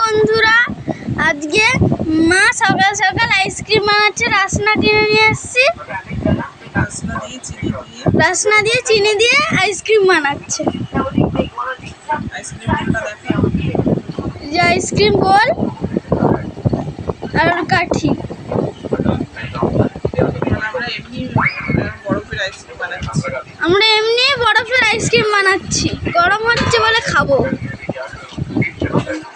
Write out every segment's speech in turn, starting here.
বন্ধুরা, আজকে মা সকাল সকাল আইসক্রিম বানাচ্ছে, রাসনা কিনে নিয়ে এসেছি। রাসনা দিয়ে চিনি দিয়ে আইসক্রিম বানাচ্ছে। যে আইসক্রিম বল আর কাঠি। আমরা এমনি বরফের আইসক্রিম বানাচ্ছি, গরম হচ্ছে বলে খাব Press করব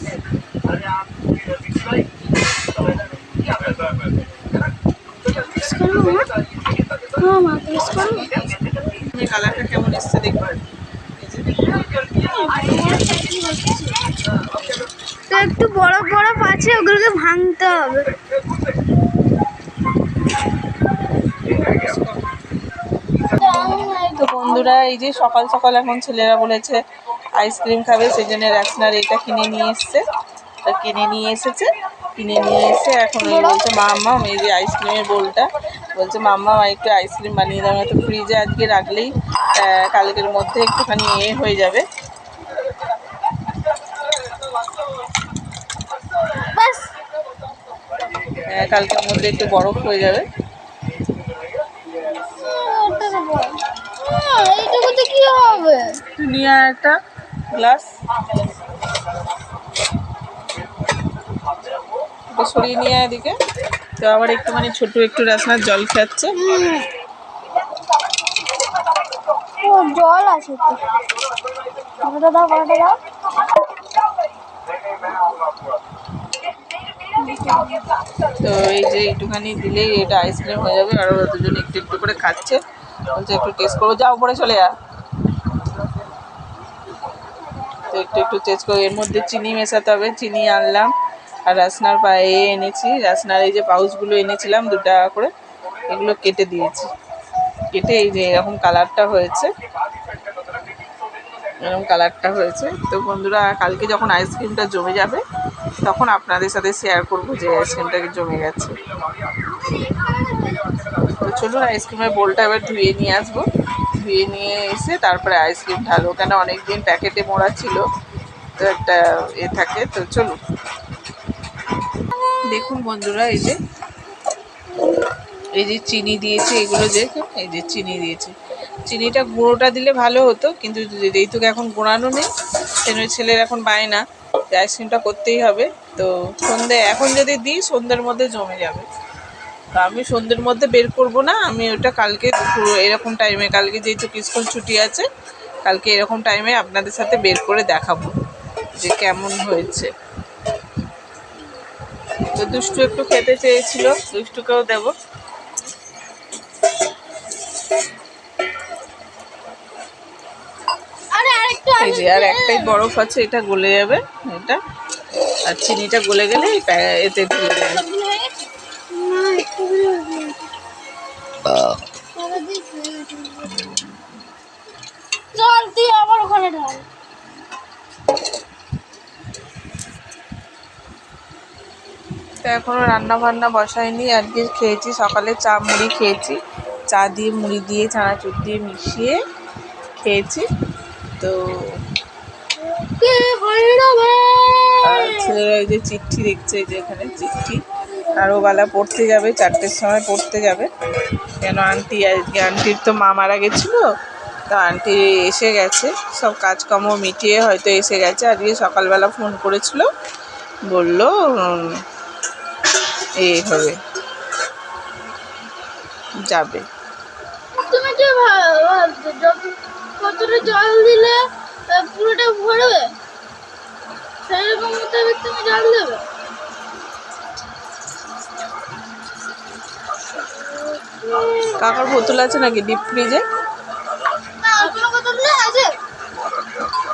মা? হ্যাঁ মা, press করব? তুমি কেমন এসছে দেখবে তো একটু বরফ বরফ আছে, ওগুলোকে ভাঙতে হবে। বন্ধুরা, এই যে সকাল সকাল এখন ছেলেরা বলেছে আইসক্রিম খাবে, সেই জন্য রাসনার এটা কিনে নিয়ে এসছে। কিনে নিয়ে এসেছে। কিনে নিয়ে এসে এখন এই বলছে মাম্মা এই যে আইসক্রিমের বোলটা। বলছে মাম্মা একটু আইসক্রিম বানিয়ে দাও তো ফ্রিজে আজকে রাখলেই কালকের মধ্যে একটুখানি এ হয়ে যাবে। বাস। কালকের মধ্যে একটু বরফ হয়ে যাবে। নিয়ে একটা গ্লাস এটা সরিয়ে নিয়ে এদিকে। তো আবার একটুখানি ছোট একটু রাসনার জল খাচ্ছে। জল আছে তো। দাও দাও। তো এই যে একটুখানি দিলেই এটা আইসক্রিম হয়ে যাবে আর ওরা দুজন একটু একটু করে খাচ্ছে। বলছে একটু টেস্ট করো যাও উপরে চলে যা তো একটু একটু টেস্ট করে। এর মধ্যে চিনি মেশাতে হবে চিনি আনলাম। আর রাসনার পায়ে এনেছি। রাসনার এই যে পাউচগুলো এনেছিলাম দু টাকা করে, এগুলো কেটে দিয়েছি। কেটে এই যে এরকম কালারটা হয়েছে। এরকম কালারটা হয়েছে। তো বন্ধুরা, কালকে যখন আইসক্রিমটা জমে যাবে, তখন আপনাদের সাথে শেয়ার করব যে আইসক্রিমটা জমে গেছে। তো চলুন আইসক্রিমের বোলটা এবার ধুয়ে নিয়ে আসব। ধুয়ে নিয়ে এসে তারপরে আইসক্রিম ঢালো কেন অনেক দিন প্যাকেটে মোড়া ছিল, তো একটা এ থাকে। তো চলুন। দেখুন বন্ধুরা, এই যে এই যে চিনি দিয়েছে, এগুলো দেখুন এই যে চিনি দিয়েছে। চিনিটা গুঁড়োটা দিলে ভালো হতো, কিন্তু যেহেতু এখন গুঁড়ানো নেই, সেজন্য ছেলের এখন পায় না আইসক্রিমটা করতেই হবে। তো সন্ধে, এখন যদি দিই, সন্ধ্যের মধ্যে জমে যাবে। তো আমি সন্ধ্যের মধ্যে বের করব না, আমি ওটা কালকে এরকম টাইমে, কালকে যেহেতু স্কুল ছুটি আছে, কালকে এরকম টাইমে আপনাদের সাথে বের করে দেখাবো যে কেমন হয়েছে। তো দুষ্টু একটু খেতে চেয়েছিল দুষ্টুকেও দেব। আরে এই যে আর একটাই বরফ আছে এটা গলে যাবে এটা। আর চিনিটা গলে গেলে এতে দিয়ে দেবে। তো এখনও রান্না বান্না বসাইনি আজকে খেয়েছি সকালে চা মুড়ি খেয়েছি। চা দিয়ে মুড়ি দিয়ে চানাচুর দিয়ে মিশিয়ে খেয়েছি। তো আর ছেলেরা এই যে চিঠি দেখছে এই যে এখানে চিঠি। আরও বেলা পড়তে যাবে চারটের সময় পড়তে যাবে। কেন আন্টি আজকে আন্টির তো মা মারা গেছিল তো আন্টি এসে গেছে। সব কাজকর্ম মিটিয়ে হয়তো এসে গেছে। আজকে সকালবেলা ফোন করেছিল বলল উম, এই হবে যাবে তুমি কি কতটা জল দিলে পুরোটা ভরবে? সেরকম মোতাবেক তুমি জল দেবে? কাকার বোতল আছে নাকি ডিপ ফ্রিজে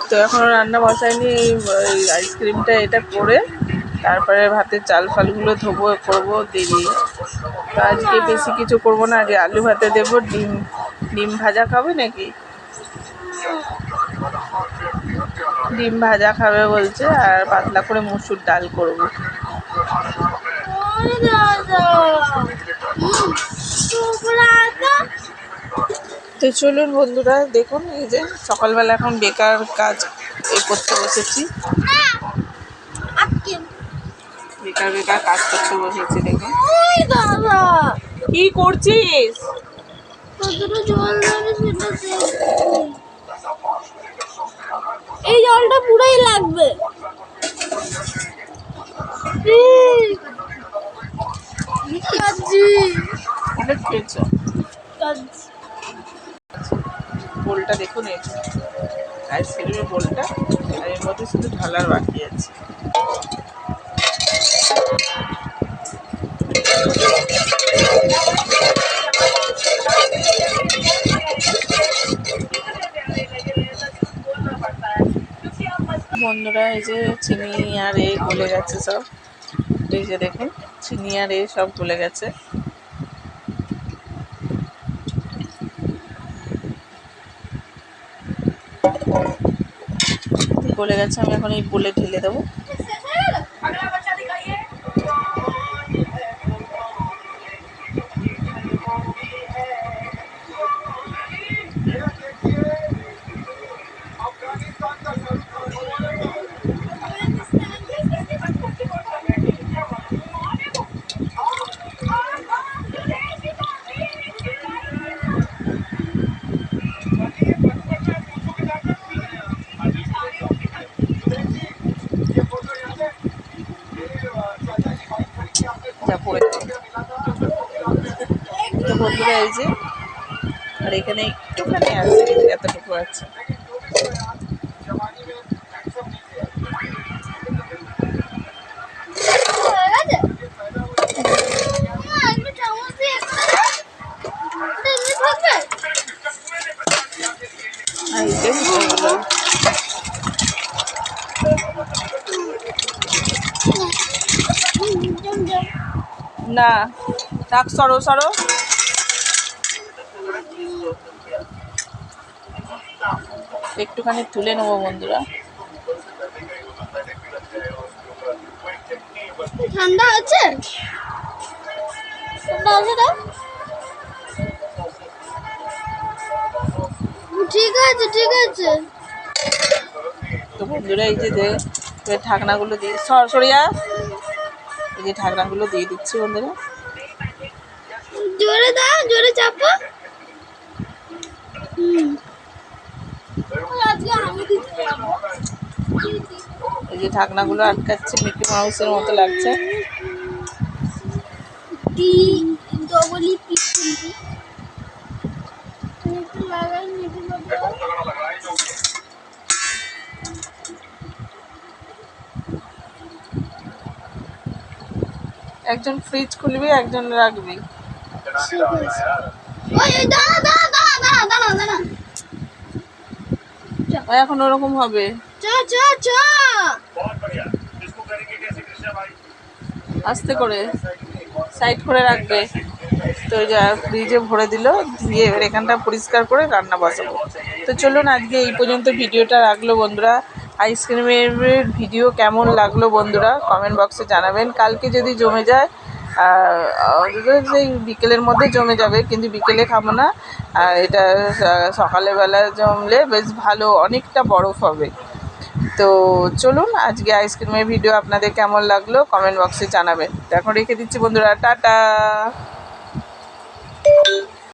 তো এখনও রান্না বসায়নি আইসক্রিমটা এটা করে। তারপরে ভাতের চাল ফালগুলো ধোবো, করব দেরি তো আজকে বেশি কিছু করব না, আগে আলু ভাতে দেবো, ডিম ডিম ভাজা খাবে নাকি? ডিম ভাজা খাবে বলছে, আর পাতলা করে মুসুর ডাল করব। তো চলুন বন্ধুরা, দেখুন এই যে সকালবেলা এখন বেকার কাজ এই করতে বসেছি। বেকার বেকার কাজ করতে বসেছি দেখো। দাদা। কি করছিস। এই জলটা পুরোই লাগবে। বোলটা দেখুন এই যে। আইসক্রিমের বোলটা আর এর মধ্যে শুধু ঢালার বাকি আছে। বন্ধুরা, এই যে চিনি আর এ গলে গেছে সব। এই যে দেখুন, চিনি আর এ সব গলে গেছে। গলে গেছে, আমি এখন এই বলে ঢেলে দেবো যা পড়ে গেছে। তো বন্ধুরা এই যে আর এখানে একটুখানি আছে এতটুকু আছে। হয়ে গেছে মা, একটু চামচ দিয়ে এটা এমনি থাকবে আর এই যে এগুলো জম জম না নাক সরো সরো একটুখানি তুলে নেব বন্ধুরা। ঠান্ডা আছে? ঠান্ডা আছে না ঠিক আছে ঠিক আছে। তো বন্ধুরা এই যে ঢাকনাগুলো দিয়ে সর সরিয়া এই যে ঢাকনাগুলো দিয়ে দিচ্ছি বন্ধুরা। জোরে দাও জোরে চাপো। হুম আজকে আমি দিতে যাব এই যে ঢাকনাগুলো আটকাচ্ছে, মিকি মাউসের মতো লাগছে। একজন ফ্রিজ খুলবি, একজন রাখবি। দাঁড়া দাঁড়া দাঁড়া দাঁড়া দাঁড়া। এখন ওরকম হবে। আস্তে করে। সাইড করে রাখবে। তো যা ফ্রিজে ভরে দিল দিয়ে এবার এখানটা পরিষ্কার করে রান্না বসাবো। তো চলুন আজকে এই পর্যন্ত ভিডিওটা রাখল বন্ধুরা। আইসক্রিমের ভিডিও কেমন লাগল বন্ধুরা কমেন্ট বক্সে জানাবেন। কালকে যদি জমে যায় সেই বিকেলের মধ্যে জমে যাবে, কিন্তু বিকেলে খাব না। এটা সকালে বেলা জমলে বেশ ভালো, অনেকটা বরফ হবে। তো চলুন, আজকে আইসক্রিমের ভিডিও আপনাদের কেমন লাগল কমেন্ট বক্সে জানাবেন। তো এখন রেখে দিচ্ছি বন্ধুরা, টাটা!